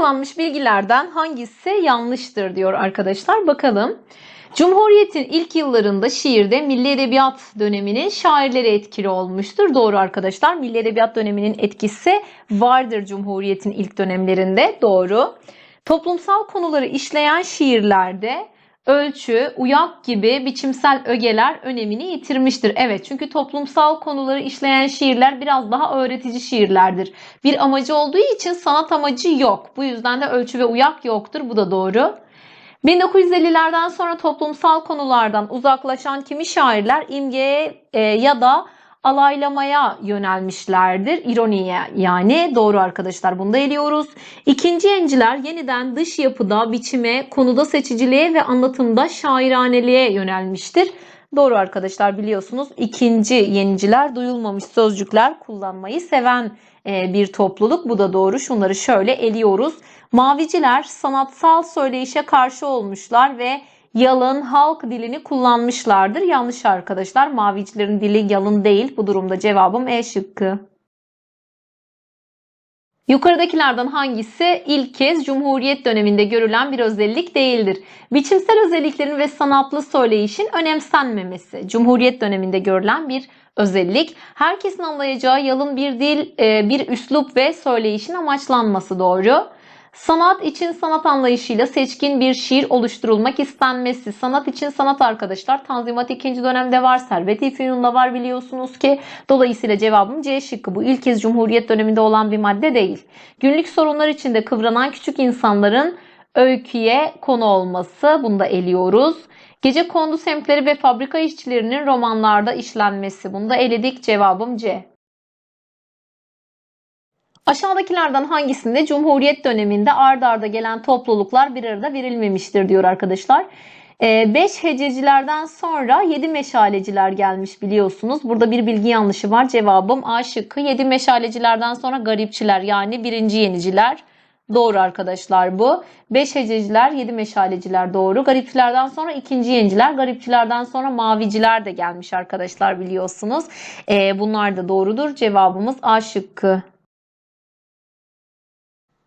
Sıralanmış bilgilerden hangisi yanlıştır diyor arkadaşlar. Bakalım. Cumhuriyet'in ilk yıllarında şiirde Milli Edebiyat döneminin şairleri etkili olmuştur. Doğru arkadaşlar. Milli Edebiyat döneminin etkisi vardır Cumhuriyet'in ilk dönemlerinde. Doğru. Toplumsal konuları işleyen şiirlerde ölçü, uyak gibi biçimsel ögeler önemini yitirmiştir. Evet çünkü toplumsal konuları işleyen şiirler biraz daha öğretici şiirlerdir. Bir amacı olduğu için sanat amacı yok. Bu yüzden de ölçü ve uyak yoktur. Bu da doğru. 1950'lerden sonra toplumsal konulardan uzaklaşan kimi şairler imgeye ya da alaylamaya yönelmişlerdir. İroniye yani doğru arkadaşlar bunu da eliyoruz. İkinci yenciler yeniden dış yapıda, biçime, konuda seçiciliğe ve anlatımda şairaneliğe yönelmiştir. Doğru arkadaşlar biliyorsunuz ikinci yeniciler duyulmamış sözcükler kullanmayı seven e, bir topluluk. Bu da doğru. Şunları şöyle eliyoruz. Maviciler sanatsal söyleyişe karşı olmuşlar ve yalın halk dilini kullanmışlardır. Yanlış arkadaşlar. Mavicilerin dili yalın değil. Bu durumda cevabım E şıkkı. Yukarıdakilerden hangisi ilk kez Cumhuriyet döneminde görülen bir özellik değildir? Biçimsel özelliklerin ve sanatlı söyleyişin önemsenmemesi. Cumhuriyet döneminde görülen bir özellik. Herkesin anlayacağı yalın bir dil, e, bir üslup ve söyleyişin amaçlanması doğru. Sanat için sanat anlayışıyla seçkin bir şiir oluşturulmak istenmesi. Sanat için sanat arkadaşlar. Tanzimat ikinci dönemde var. Servet-i Fünun'da var biliyorsunuz ki. Dolayısıyla cevabım C şıkkı. Bu ilk kez Cumhuriyet döneminde olan bir madde değil. Günlük sorunlar içinde kıvranan küçük insanların öyküye konu olması. Bunu da eliyoruz. Gece kondu semtleri ve fabrika işçilerinin romanlarda işlenmesi. Bunu da eledik. Cevabım C. Aşağıdakilerden hangisinde Cumhuriyet döneminde ard arda gelen topluluklar bir arada verilmemiştir diyor arkadaşlar. 5 hececilerden sonra 7 meşaleciler gelmiş biliyorsunuz. Burada bir bilgi yanlışı var. Cevabım A şıkkı. 7 meşalecilerden sonra garipçiler yani birinci yeniciler. Doğru arkadaşlar bu. 5 hececiler, 7 meşaleciler doğru. Garipçilerden sonra ikinci yenciler, garipçilerden sonra maviciler de gelmiş arkadaşlar biliyorsunuz. Ee, bunlar da doğrudur. Cevabımız A şıkkı.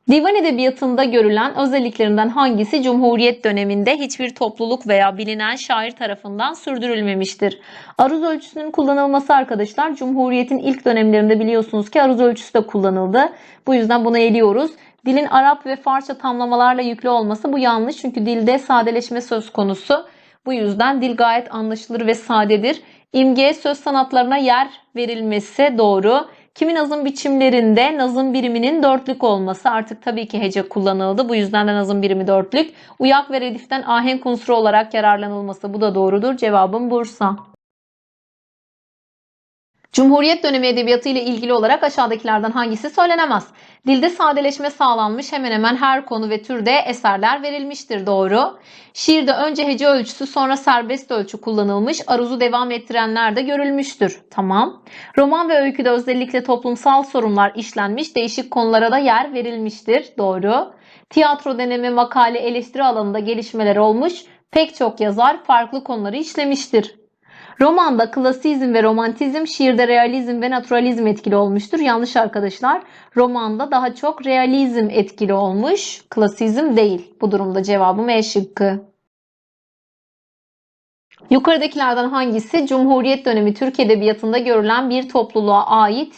Divan edebiyatında görülen özelliklerinden hangisi Cumhuriyet döneminde hiçbir topluluk veya bilinen şair tarafından sürdürülmemiştir? Aruz ölçüsünün kullanılması arkadaşlar Cumhuriyet'in ilk dönemlerinde biliyorsunuz ki aruz ölçüsü de kullanıldı. Bu yüzden bunu eliyoruz. Dilin Arap ve Farsça tamlamalarla yüklü olması bu yanlış çünkü dilde sadeleşme söz konusu. Bu yüzden dil gayet anlaşılır ve sadedir. İmgeye söz sanatlarına yer verilmesi doğru. Kimi nazım biçimlerinde nazım biriminin dörtlük olması artık tabii ki hece kullanıldı. Bu yüzden de nazım birimi dörtlük. Uyak ve rediften ahenk unsuru olarak yararlanılması bu da doğrudur. Cevabım Bursa. Cumhuriyet dönemi edebiyatı ile ilgili olarak aşağıdakilerden hangisi söylenemez? Dilde sadeleşme sağlanmış hemen hemen her konu ve türde eserler verilmiştir. Doğru. Şiirde önce hece ölçüsü sonra serbest ölçü kullanılmış, aruzu devam ettirenler de görülmüştür. Tamam. Roman ve öyküde özellikle toplumsal sorunlar işlenmiş, değişik konulara da yer verilmiştir. Doğru. Tiyatro deneme, makale, eleştiri alanında gelişmeler olmuş, pek çok yazar farklı konuları işlemiştir. Romanda klasizm ve romantizm, şiirde realizm ve naturalizm etkili olmuştur. Yanlış arkadaşlar. Romanda daha çok realizm etkili olmuş, klasizm değil. Bu durumda cevabım E şıkkı. Yukarıdakilerden hangisi Cumhuriyet dönemi Türk Edebiyatı'nda görülen bir topluluğa ait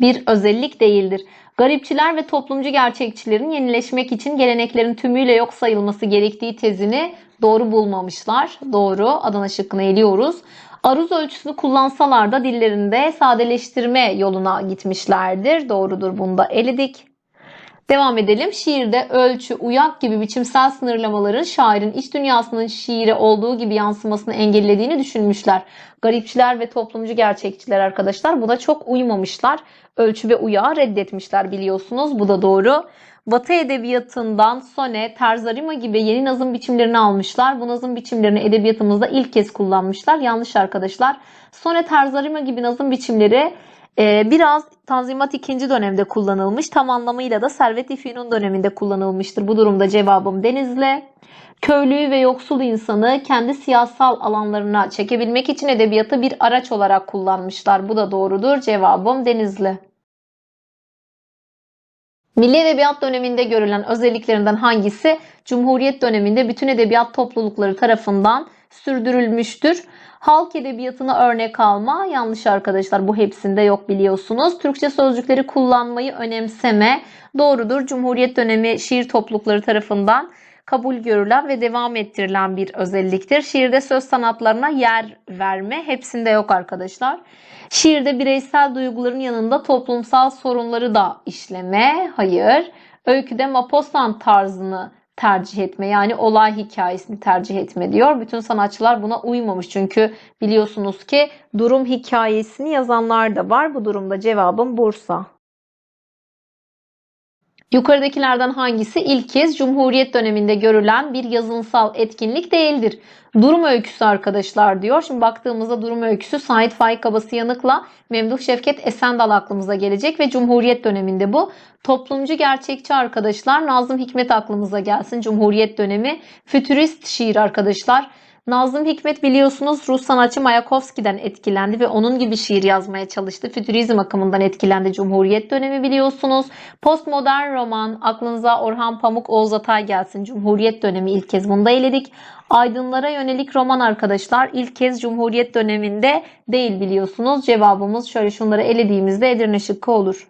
bir özellik değildir? Garipçiler ve toplumcu gerçekçilerin yenileşmek için geleneklerin tümüyle yok sayılması gerektiği tezini doğru bulmamışlar. Doğru. Adana şıkkını eliyoruz. Aruz ölçüsünü kullansalar da dillerinde sadeleştirme yoluna gitmişlerdir. Doğrudur bunu da eledik. Devam edelim. Şiirde ölçü, uyak gibi biçimsel sınırlamaların şairin iç dünyasının şiire olduğu gibi yansımasını engellediğini düşünmüşler. Garipçiler ve toplumcu gerçekçiler arkadaşlar buna çok uymamışlar. Ölçü ve uyağı reddetmişler biliyorsunuz. Bu da doğru. Batı edebiyatından sone, terzarima gibi yeni nazım biçimlerini almışlar. Bu nazım biçimlerini edebiyatımızda ilk kez kullanmışlar. Yanlış arkadaşlar. Sone, terzarima gibi nazım biçimleri biraz Tanzimat ikinci dönemde kullanılmış. Tam anlamıyla da Servet-i Fünun döneminde kullanılmıştır. Bu durumda cevabım Denizli. Köylüyü ve yoksul insanı kendi siyasal alanlarına çekebilmek için edebiyatı bir araç olarak kullanmışlar. Bu da doğrudur. Cevabım Denizli. Milli Edebiyat döneminde görülen özelliklerinden hangisi Cumhuriyet döneminde bütün edebiyat toplulukları tarafından sürdürülmüştür? Halk edebiyatına örnek alma yanlış arkadaşlar bu hepsinde yok biliyorsunuz. Türkçe sözcükleri kullanmayı önemseme doğrudur. Cumhuriyet dönemi şiir toplulukları tarafından kabul görülen ve devam ettirilen bir özelliktir. Şiirde söz sanatlarına yer verme hepsinde yok arkadaşlar. Şiirde bireysel duyguların yanında toplumsal sorunları da işleme hayır. Öyküde Mapostan tarzını tercih etme yani olay hikayesini tercih etme diyor. Bütün sanatçılar buna uymamış çünkü biliyorsunuz ki durum hikayesini yazanlar da var. Bu durumda cevabım Bursa. Yukarıdakilerden hangisi ilk kez Cumhuriyet döneminde görülen bir yazınsal etkinlik değildir? Durum öyküsü arkadaşlar diyor. Şimdi baktığımızda durum öyküsü Sait Faik Kabası Yanık'la Memduh Şevket Esendal aklımıza gelecek ve Cumhuriyet döneminde bu. Toplumcu gerçekçi arkadaşlar Nazım Hikmet aklımıza gelsin. Cumhuriyet dönemi. Fütürist şiir arkadaşlar. Nazım Hikmet biliyorsunuz Rus sanatçı Mayakovski'den etkilendi ve onun gibi şiir yazmaya çalıştı. Fütürizm akımından etkilendi Cumhuriyet dönemi biliyorsunuz. Postmodern roman aklınıza Orhan Pamuk, Oğuz Atay gelsin. Cumhuriyet dönemi ilk kez bunu da eledik. Aydınlara yönelik roman arkadaşlar ilk kez Cumhuriyet döneminde değil biliyorsunuz. Cevabımız şöyle şunları elediğimizde Edirne şıkkı olur.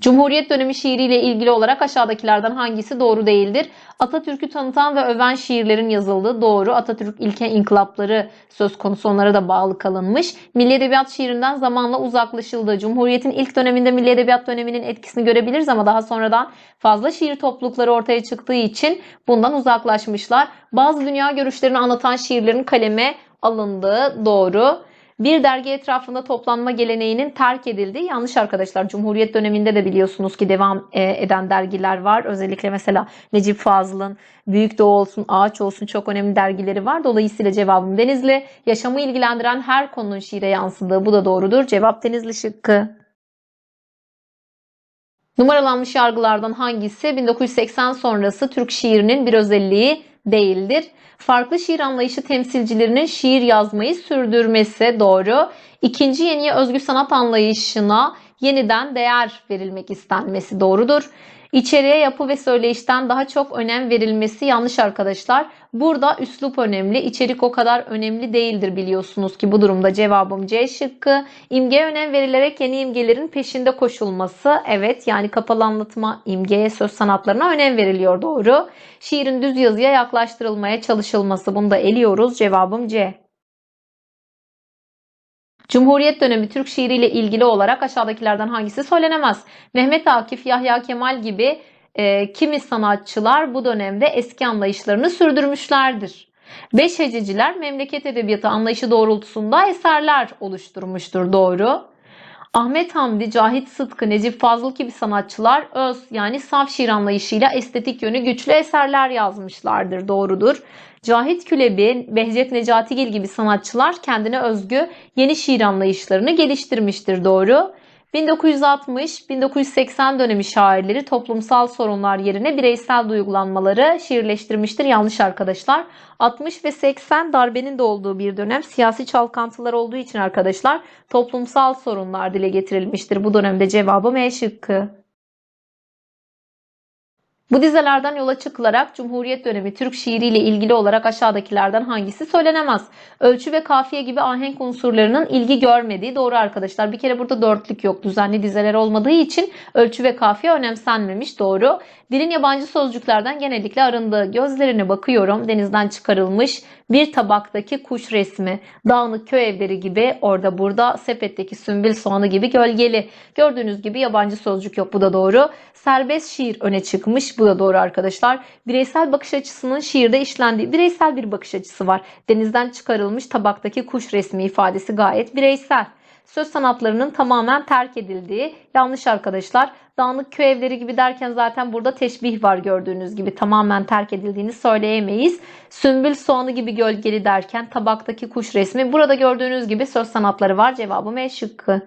Cumhuriyet dönemi şiiriyle ilgili olarak aşağıdakilerden hangisi doğru değildir? Atatürk'ü tanıtan ve öven şiirlerin yazıldığı doğru. Atatürk ilke inkılapları söz konusu onlara da bağlı kalınmış. Milli Edebiyat şiirinden zamanla uzaklaşıldı. Cumhuriyet'in ilk döneminde Milli Edebiyat döneminin etkisini görebiliriz ama daha sonradan fazla şiir toplulukları ortaya çıktığı için bundan uzaklaşmışlar. Bazı dünya görüşlerini anlatan şiirlerin kaleme alındığı doğru bir dergi etrafında toplanma geleneğinin terk edildiği yanlış arkadaşlar. Cumhuriyet döneminde de biliyorsunuz ki devam e, eden dergiler var. Özellikle mesela Necip Fazıl'ın Büyük Doğu olsun, Ağaç olsun çok önemli dergileri var. Dolayısıyla cevabım Denizli. Yaşamı ilgilendiren her konunun şiire yansıdığı bu da doğrudur. Cevap Denizli şıkkı. Numaralanmış yargılardan hangisi 1980 sonrası Türk şiirinin bir özelliği değildir? Farklı şiir anlayışı temsilcilerinin şiir yazmayı sürdürmesi doğru. İkinci yeniye özgü sanat anlayışına yeniden değer verilmek istenmesi doğrudur. İçeriğe yapı ve söyleyişten daha çok önem verilmesi yanlış arkadaşlar. Burada üslup önemli, içerik o kadar önemli değildir biliyorsunuz ki bu durumda cevabım C şıkkı. İmgeye önem verilerek yeni imgelerin peşinde koşulması. Evet yani kapalı anlatma imgeye söz sanatlarına önem veriliyor doğru. Şiirin düz yazıya yaklaştırılmaya çalışılması bunu da eliyoruz. Cevabım C. Cumhuriyet dönemi Türk şiiriyle ilgili olarak aşağıdakilerden hangisi söylenemez? Mehmet Akif, Yahya Kemal gibi e, kimi sanatçılar bu dönemde eski anlayışlarını sürdürmüşlerdir. Beş hececiler memleket edebiyatı anlayışı doğrultusunda eserler oluşturmuştur. Doğru. Ahmet Hamdi, Cahit Sıtkı, Necip Fazıl gibi sanatçılar öz yani saf şiir anlayışıyla estetik yönü güçlü eserler yazmışlardır. Doğrudur. Cahit Külebi, Behzet Necatigil gibi sanatçılar kendine özgü yeni şiir anlayışlarını geliştirmiştir. Doğru. 1960-1980 dönemi şairleri toplumsal sorunlar yerine bireysel duygulanmaları şiirleştirmiştir. Yanlış arkadaşlar. 60 ve 80 darbenin de olduğu bir dönem siyasi çalkantılar olduğu için arkadaşlar toplumsal sorunlar dile getirilmiştir. Bu dönemde cevabım E şıkkı. Bu dizelerden yola çıkılarak Cumhuriyet dönemi Türk şiiriyle ilgili olarak aşağıdakilerden hangisi söylenemez? Ölçü ve kafiye gibi ahenk unsurlarının ilgi görmediği doğru arkadaşlar. Bir kere burada dörtlük yok. Düzenli dizeler olmadığı için ölçü ve kafiye önemsenmemiş. Doğru. Dilin yabancı sözcüklerden genellikle arındığı gözlerine bakıyorum. Denizden çıkarılmış bir tabaktaki kuş resmi, dağınık köy evleri gibi orada burada sepetteki sümbül soğanı gibi gölgeli. Gördüğünüz gibi yabancı sözcük yok bu da doğru. Serbest şiir öne çıkmış bu da doğru arkadaşlar. Bireysel bakış açısının şiirde işlendiği bireysel bir bakış açısı var. Denizden çıkarılmış tabaktaki kuş resmi ifadesi gayet bireysel söz sanatlarının tamamen terk edildiği yanlış arkadaşlar. Dağınık köy evleri gibi derken zaten burada teşbih var gördüğünüz gibi tamamen terk edildiğini söyleyemeyiz. Sümbül soğanı gibi gölgeli derken tabaktaki kuş resmi. Burada gördüğünüz gibi söz sanatları var. Cevabım E şıkkı.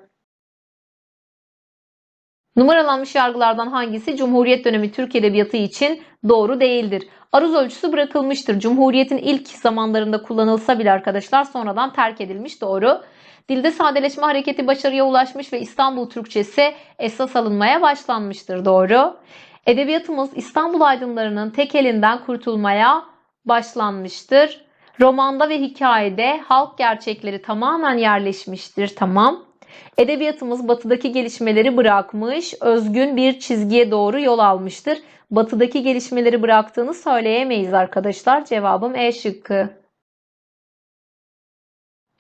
Numaralanmış yargılardan hangisi Cumhuriyet dönemi Türk Edebiyatı için doğru değildir? Aruz ölçüsü bırakılmıştır. Cumhuriyetin ilk zamanlarında kullanılsa bile arkadaşlar sonradan terk edilmiş doğru. Dilde sadeleşme hareketi başarıya ulaşmış ve İstanbul Türkçesi esas alınmaya başlanmıştır. Doğru. Edebiyatımız İstanbul aydınlarının tek elinden kurtulmaya başlanmıştır. Romanda ve hikayede halk gerçekleri tamamen yerleşmiştir. Tamam. Edebiyatımız batıdaki gelişmeleri bırakmış, özgün bir çizgiye doğru yol almıştır. Batıdaki gelişmeleri bıraktığını söyleyemeyiz arkadaşlar. Cevabım E şıkkı.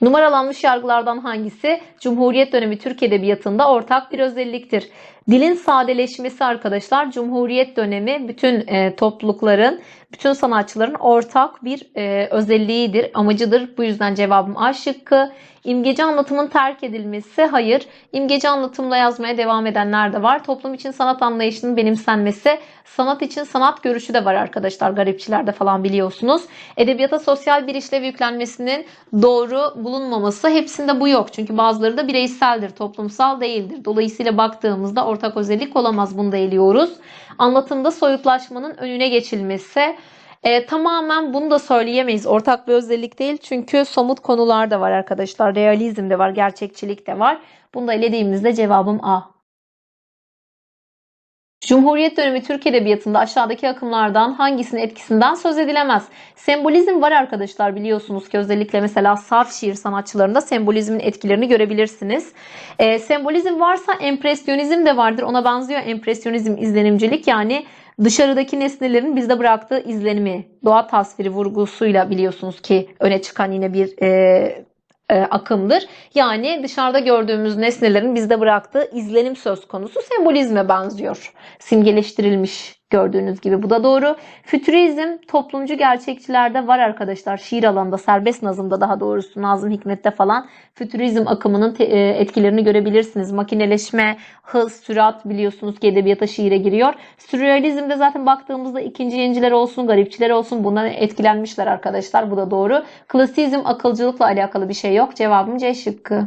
Numaralanmış yargılardan hangisi Cumhuriyet dönemi Türk Edebiyatı'nda ortak bir özelliktir? Dilin sadeleşmesi arkadaşlar Cumhuriyet dönemi bütün e, toplulukların, bütün sanatçıların ortak bir e, özelliğidir, amacıdır. Bu yüzden cevabım A şıkkı. İmgeci anlatımın terk edilmesi hayır. İmgeci anlatımla yazmaya devam edenler de var. Toplum için sanat anlayışının benimsenmesi, sanat için sanat görüşü de var arkadaşlar. Garipçilerde falan biliyorsunuz. Edebiyata sosyal bir işlev yüklenmesinin doğru bulunmaması hepsinde bu yok. Çünkü bazıları da bireyseldir, toplumsal değildir. Dolayısıyla baktığımızda ortak özellik olamaz. Bunu da eliyoruz. Anlatımda soyutlaşmanın önüne geçilmesi. E, tamamen bunu da söyleyemeyiz. Ortak bir özellik değil. Çünkü somut konular da var arkadaşlar. Realizm de var, gerçekçilik de var. Bunu da elediğimizde cevabım A. Cumhuriyet dönemi Türk Edebiyatı'nda aşağıdaki akımlardan hangisinin etkisinden söz edilemez? Sembolizm var arkadaşlar biliyorsunuz ki özellikle mesela saf şiir sanatçılarında sembolizmin etkilerini görebilirsiniz. E, sembolizm varsa empresyonizm de vardır. Ona benziyor empresyonizm izlenimcilik yani dışarıdaki nesnelerin bizde bıraktığı izlenimi, doğa tasviri vurgusuyla biliyorsunuz ki öne çıkan yine bir e, e, akımdır. Yani dışarıda gördüğümüz nesnelerin bizde bıraktığı izlenim söz konusu sembolizme benziyor. Simgeleştirilmiş gördüğünüz gibi bu da doğru. Fütürizm toplumcu gerçekçilerde var arkadaşlar. Şiir alanında, serbest nazımda daha doğrusu Nazım Hikmet'te falan fütürizm akımının e, etkilerini görebilirsiniz. Makineleşme, hız, sürat biliyorsunuz ki edebiyata şiire giriyor. Sürrealizmde zaten baktığımızda ikinci yenciler olsun, garipçiler olsun bundan etkilenmişler arkadaşlar. Bu da doğru. Klasizm akılcılıkla alakalı bir şey yok. Cevabım C şıkkı.